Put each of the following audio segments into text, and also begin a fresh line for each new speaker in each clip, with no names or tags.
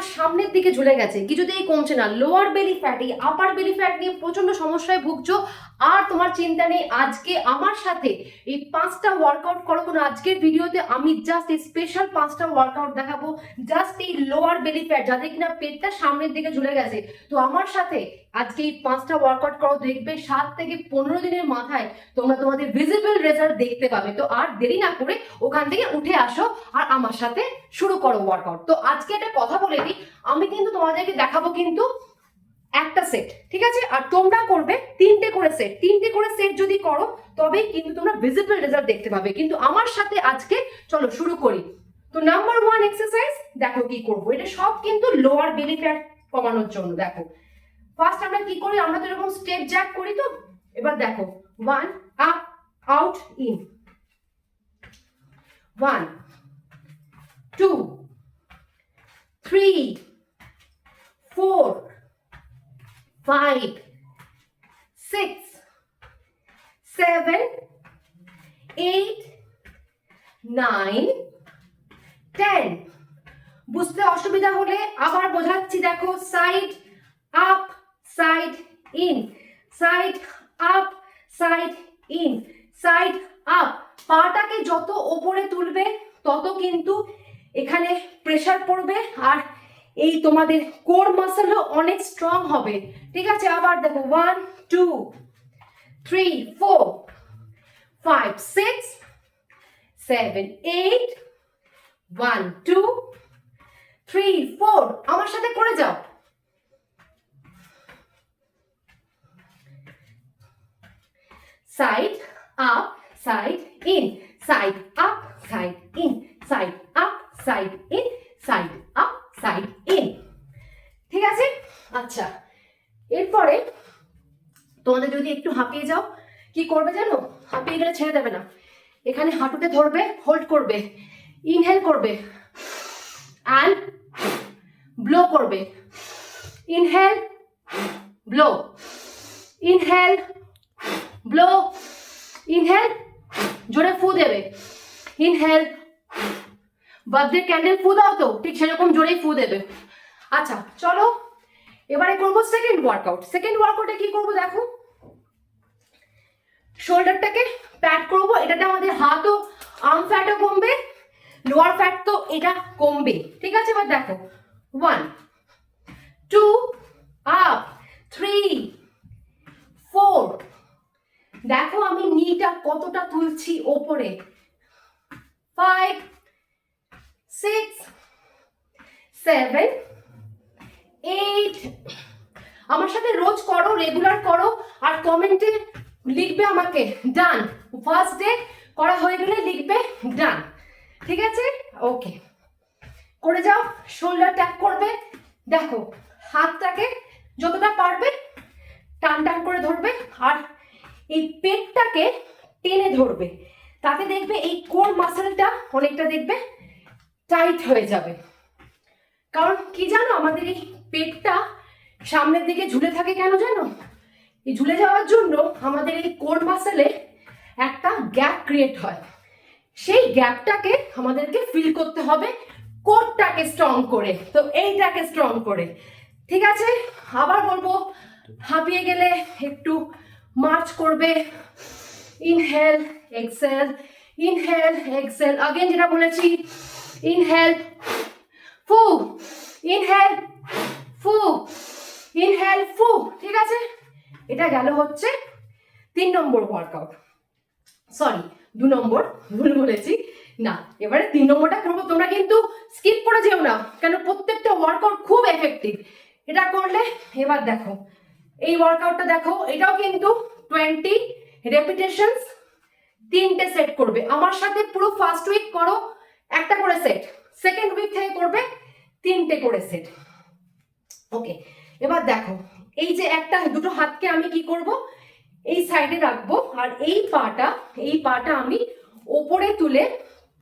তোমার সামনের দিকে ঝুলে গেছে। কিছুতেই কমছে না লোয়ার বেলি ফ্যাট এই আপার বেলি ফ্যাট নিয়ে প্রচণ্ড সমস্যায় ভুগছো আর তোমার চিন্তা নেই, আজকে আমার সাথে এই পাঁচটা ওয়ার্কআউট করো কোনো আজকের ভিডিওতে আমি জাস্ট এই স্পেশাল পাঁচটা ওয়ার্কআউট দেখাবো জাস্ট এই লোয়ার বেলি ফ্যাট যাদের কিনা পেটটা সামনের দিকে ঝুলে গেছে। তো আমার সাথে আজকে এই পাঁচটা ওয়ার্কআউট করো, দেখবে সাত থেকে পনেরো দিনের মাথায় তোমরা তোমাদের ভিজিবল রেজাল্ট দেখতে পাবে। তো আর দেরি না করে ওখান থেকে উঠে আসো আর আমার সাথে শুরু করো ওয়ার্কআউট তো আজকে একটা কথা বলে দিই, আমি কিন্তু তোমাদেরকে দেখাবো কিন্তু একটা সেট ঠিক আছে? আর তোমরা করবে তিনটে করে সেট তিনটে করে সেট যদি করো তবেই কিন্তু তোমরা ভিজিবল রেজাল্ট দেখতে পাবে। কিন্তু আমার সাথে আজকে, চলো শুরু করি। তো নাম্বার ওয়ান এক্সারসাইজ দেখো কি করব। এটা সব কিন্তু লোয়ার বেলি ফ্যাট কমানোর জন্য, দেখো। ফার্স্ট আমরা কি করি? আমরা তো এরকম স্টেপ জ্যাক করি তো। এবার দেখো one up out in one two three four five six seven eight nine ten বুঝতে অসুবিধা হলে আবার বোঝাচ্ছি, দেখো side up side in side up side in side up পাটাকে যত ওপরে তুলবে, তত কিন্তু এখানে প্রেসার পড়বে আর এই তোমাদের কোর মাসেলও অনেক স্ট্রং হবে। ঠিক আছে? আবার দেখো one two three four five six seven eight one two three four আমার সাথে করে যাও। Side up side in side up side in side up side in side up side in ঠিক আছে আচ্ছা এরপরে তোমাদের যদি একটু হাঁপিয়ে যাও, কি করবে জানো? হাঁপিয়ে গেলে ছেড়ে দেবে না। এখানে হাঁটুতে ধরবে হোল্ড করবে ইনহেল করবে অ্যান্ড ব্লো করবে। Inhale blow inhale blow inhale জোরে ফু দেবে। ইনহেল বার্থডে ক্যান্ডেল ফু দাও তো, ঠিক সেরকম জোরেই ফু দেবে। আচ্ছা চলো এবারে করব সেকেন্ড ওয়ার্কআউট সেকেন্ড ওয়ার্কআউটে কি করব দেখো? শোল্ডারটাকে প্যাড করব, এটাতে আমাদের হাতও আর্ম ফ্যাটও কমবে লোয়ার ফ্যাট তো এটা কমবে। ঠিক আছে? এবার দেখো। One two up three four দেখো আমি নিটা কতটা তুলছি ওপরে। ফাইভ সিক্স সেভেন এইট আমার সাথে রোজ করো রেগুলার করো, আর কমেন্টে লিখবে আমাকে ডান ফার্স্ট ডে করা হয়ে গেলে লিখবে ডান ঠিক আছে? ওকে করে যাও শোল্ডার ট্যাপ করবে। দেখো, হাতটাকে যতটা পারবে, টান টান করে ধরবে, আর এই পেটটাকে টেনে ধরবে। তাতে দেখবে এই কোর মাসেলটা অনেকটা দেখবে টাইট হয়ে যাবে। কারণ কি জানো? আমাদের এই পেটটা সামনের দিকে ঝুলে থাকে কেন জানো? এই ঝুলে যাওয়ার জন্য আমাদের এই কোর মাসেলে একটা গ্যাপ ক্রিয়েট হয়। সেই গ্যাপটাকে আমাদেরকে ফিল করতে হবে কোরটাকে স্ট্রং করে। তো এইটাকে স্ট্রং করে। ঠিক আছে? আবার বলব, হাঁপিয়ে গেলে একটু মার্চ করবে। Inhale, exhale inhale, exhale. Again যেটা বলেছি, ইনহেল, ফু, ইনহেল ফু ইনহেল ফু, ঠিক আছে? এটা গেল হচ্ছে তিন নম্বর ওয়ার্কআউট সরি দু নম্বর, ভুল বলেছি। না, এবারে তিন নম্বরটা করব, তোমরা কিন্তু স্কিপ করে যেও না, কেন প্রত্যেকটা ওয়ার্কআউট খুব এফেক্টিভ এটা করলে, এবার দেখো, এই ওয়ার্কআউটটা দেখো, এটাও কিন্তু টোয়েন্টি রেপিটেশনস তিনটে সেট করবে। আমার সাথে পুরো ফার্স্ট উইক করো, একটা করে সেট সেকেন্ড উইক থেকে করবে, তিনটে করে সেট ওকে এবার দেখো, এই যে একটা, দুটো হাতকে আমি কি করব? এই সাইডে রাখব, আর এই পাটা এই পাটা আমি ওপরে তুলে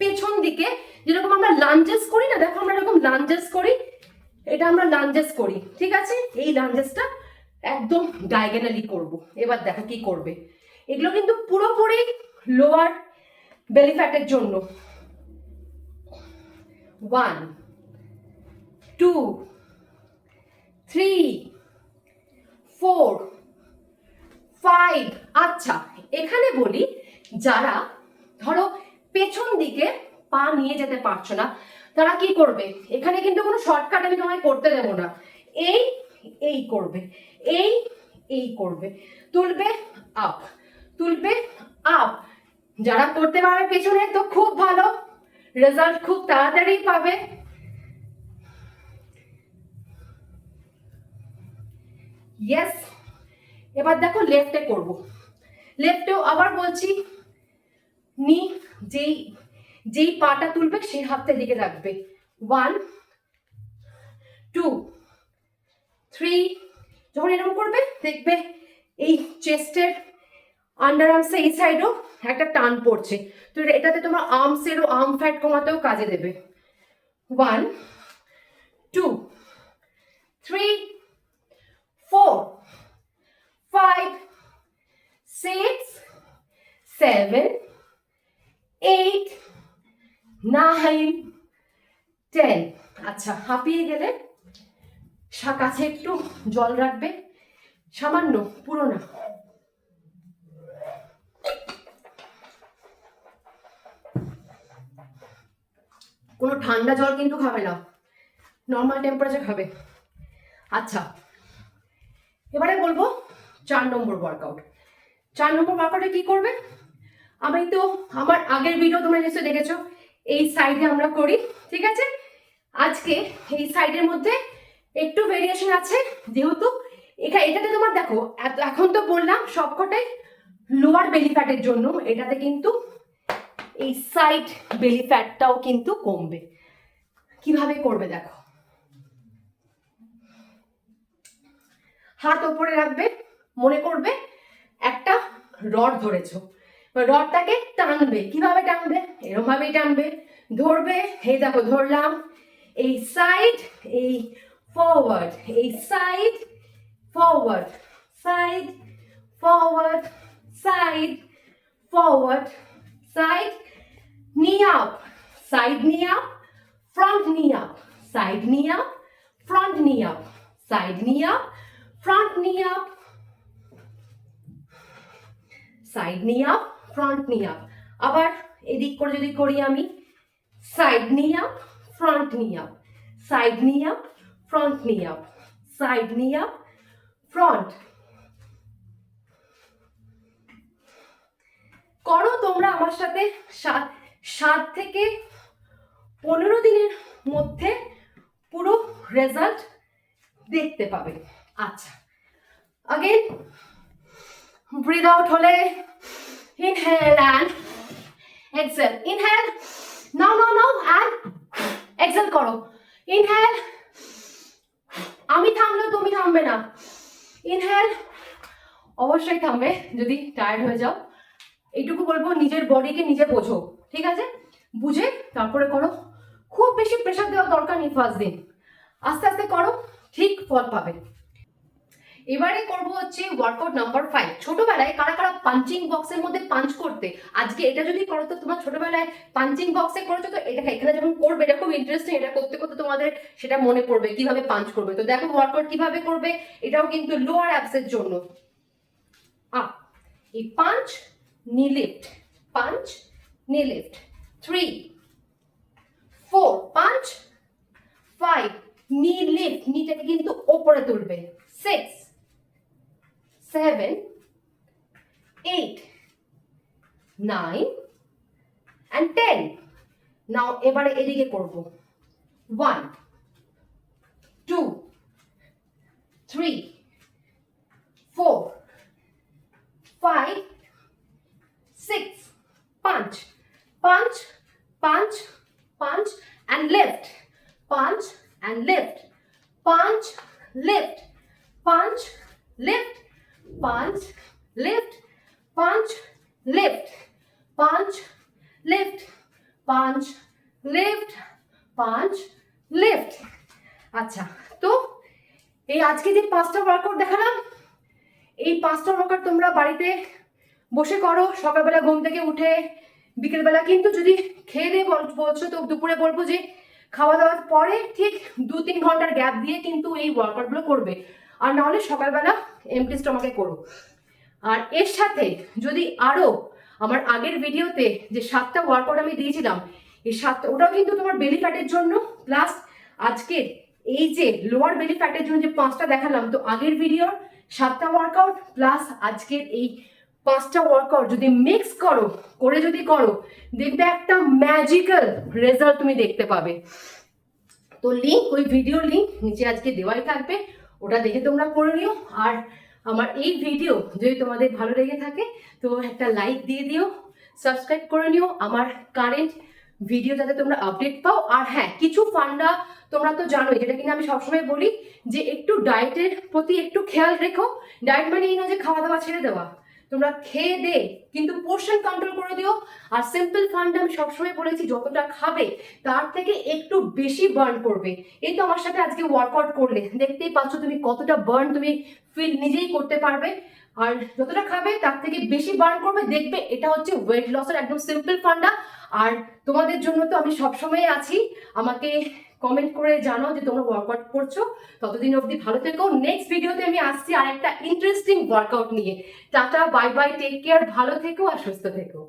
পেছন দিকে, যেরকম আমরা লাঞ্জেস করি না, দেখো আমরা এরকম লাঞ্জেস করি, এটা আমরা লাঞ্জেস করি, ঠিক আছে? এই লাঞ্জেসটা একদম ডায়াগোনালি করব। এবার দেখো কি করবে। এগুলো কিন্তু পুরোপুরি লোয়ার বেলি ফ্যাটের জন্য। One two three four five আচ্ছা এখানে বলি, যারা, ধরো, পেছন দিকে পা নিয়ে যেতে পারছ না, তারা কি করবে? এখানে কিন্তু কোনো শর্টকাট আমি তোমায় করতে দেবো না। এই এই করবে। এই এই করবে। তুলবে আপ তুলবে আপ যারা করতে পারবে পেছনে তো খুব ভালো। রেজাল্ট খুব তাড়াতাড়ি পাবে। ইয়েস এবার দেখো লেফটে করব। লেফটেও আবার বলছি, নি যেই যেই পাটা তুলবে সেই হাতের দিকে রাখবে। ওয়ান টু থ্রি যখন এরকম করবে, দেখবে এই চেস্টের আন্ডার আর্মসে এই সাইডও একটা টান পড়ছে। তো এটাতে তোমার আর্মসেরও আর্ম ফ্যাট কমাতেও কাজে দেবে। One two three four five six seven eight nine ten আচ্ছা হাঁপিয়ে গেলে কাছে একটু জল রাখবে। সামান্য, পুরো না। কোনো ঠান্ডা জল কিন্তু খাবে না। নর্মাল টেম্পারেচার খাবে। আচ্ছা এবারে বলব চার নম্বর ওয়ার্কআউট চার নম্বর ওয়ার্কআউটে কি করবে? আমি তো আমার আগের ভিডিও তোমরা নিশ্চয়ই দেখেছ। এই সাইডে আমরা করি, ঠিক আছে? আজকে এই সাইডের মধ্যে একটু ভেরিয়েশন আছে, যেহেতু এখানে এটাতে তোমার দেখো এখন তো বললাম সবকটাই লোয়ার বেলি ফ্যাটের জন্য, এটাতে কিন্তু এই সাইড বেলি ফ্যাটটাও কিন্তু কমবে। কীভাবে করবে দেখো? হাত ওপরে রাখবে, মনে করবে একটা রড ধরেছো। রডটাকে টানবে। কীভাবে টানবে? এরকম ভাবেই টানবে। ধরবে, এই দেখো, ধরলাম। এই সাইড এই ফরওয়ার্ড এই side forward side forward side forward side knee up, side knee up, front knee up, side knee up, front knee up, side knee up front knee up side knee up front knee up আবার এদিক করে যদি করি আমি side knee up front knee up side knee up front knee up side knee up front করো তোমরা আমার সাথে সাত সাত থেকে পনেরো দিনের মধ্যে পুরো রেজাল্ট দেখতে পাবে আচ্ছা। আগেন ব্রিদ আউট হলে inhale and exhale inhale now now now and exhale করো। ইনহেল আমি থামলেও তুমি থামবে না। ইনহেল অবশ্যই থামবে যদি টায়ার্ড হয়ে যাও। এইটুকু বলব, নিজের বডিকে নিজে বোঝো, ঠিক আছে? বুঝে তারপরে করো। খুব বেশি প্রেশার দেওয়ার দরকার নেই ফার্স্ট দিন। আস্তে আস্তে করো, ঠিক ফল পাবে। এবারে করব হচ্ছে ওয়ার্কআউট নাম্বার ফাইভ ছোটবেলায় কারা কারা পাঞ্চিং বক্সের মধ্যে পাঞ্চ করতে? আজকে এটা যদি করো, তো তোমার ছোটবেলায় পাঞ্চিং বক্সে করেছ, তো এটা এখানে যখন করবে, এটা খুব ইন্টারেস্টিং এটা করতে করতে তোমাদের সেটা মনে পড়বে, কীভাবে পাঞ্চ করবে। তো দেখো ওয়ার্কআউট কীভাবে করবে, এটাও কিন্তু লোয়ার অ্যাপসের জন্য। আপ এই punch knee lift punch, knee lift three, four, punch, five, knee lift নিটাকে কিন্তু ওপরে তুলবে। six seven eight nine and ten নাও এবারে এদিকে করব one two three Punch lift punch lift punch lift আচ্ছা তো এই আজকে যে পাঁচটা ওয়ার্কআউট দেখালাম, এই পাঁচটা ওয়ার্কআউট তোমরা বাড়িতে বসে করো, সকালবেলা ঘুম থেকে উঠে, বিকেলবেলা। কিন্তু যদি খেয়ে দিয়ে বল- বলছো তো দুপুরে বলব যে খাওয়া দাওয়ার পরে ঠিক দু তিন ঘণ্টার গ্যাপ দিয়ে কিন্তু এই ওয়ার্কআউটগুলো করবে। আর না হলে সকালবেলা এমটি স্টমাকে করো। আর এর সাথে যদি আরও আমার আগের ভিডিওতে যে সাতটা ওয়ার্কআউট আমি দিয়েছিলাম, এই সাতটা, ওটাও কিন্তু তোমার বেলি ফ্যাটের জন্য প্লাস আজকের এই যে লোয়ার বেলি ফ্যাটের জন্য যে পাঁচটা দেখালাম, তো আগের ভিডিওর সাতটা ওয়ার্কআউট প্লাস আজকের এই পাঁচটা ওয়ার্কআউট যদি মিক্স করো, করে যদি করো, দেখবে একটা ম্যাজিক্যাল রেজাল্ট তুমি দেখতে পাবে। তো লিঙ্ক ওই ভিডিওর লিঙ্ক নিচে আজকে দেওয়াই থাকবে, ওটা দেখে তোমরা করে নিও, আর আমার এই ভিডিও যদি তোমাদের ভালো লেগে থাকে, তো একটা লাইক দিয়ে দিও সাবস্ক্রাইব করে নিও, আমার কারেন্ট ভিডিও যাতে তোমরা আপডেট পাও। আর হ্যাঁ কিছু ফান্ডা তোমরা তো জানোই, যেটা কিনা আমি সবসময় বলি যে একটু ডায়েটের প্রতি একটু খেয়াল রেখো। ডায়েট মানে এই না যে খাওয়া দাওয়া ছেড়ে দেওয়া। তোমরা খেয়ে দে, কিন্তু পোর্শন কন্ট্রোল করে দিও। আর সিম্পল ফান্ড আমি সবসময় বলেছি, যতটা খাবে, তার থেকে একটু বেশি বার্ন করবে। এই তো আমার সাথে আজকে ওয়ার্কআউট করলে। দেখতেই পাচ্ছ তুমি কতটা বার্ন তুমি ফিল নিজেই করতে পারবে। আর যতটা খাবে, তার থেকে বেশি বার্ন করবে। দেখবে, এটা হচ্ছে ওয়েট লসের একদম সিম্পল ফান্ডা আর তোমাদের জন্য তো আমি সবসময় আছি। আমাকে কমেন্ট করে জানাও যে তোমরা ওয়ার্কআউট করছ। ততদিন অবধি ভালো থেকো। নেক্সট ভিডিওতে আমি আসছি আর একটা ইন্টারেস্টিং ওয়ার্কআউট নিয়ে। Tata bye bye take care ভালো থেকো আর সুস্থ থেকো।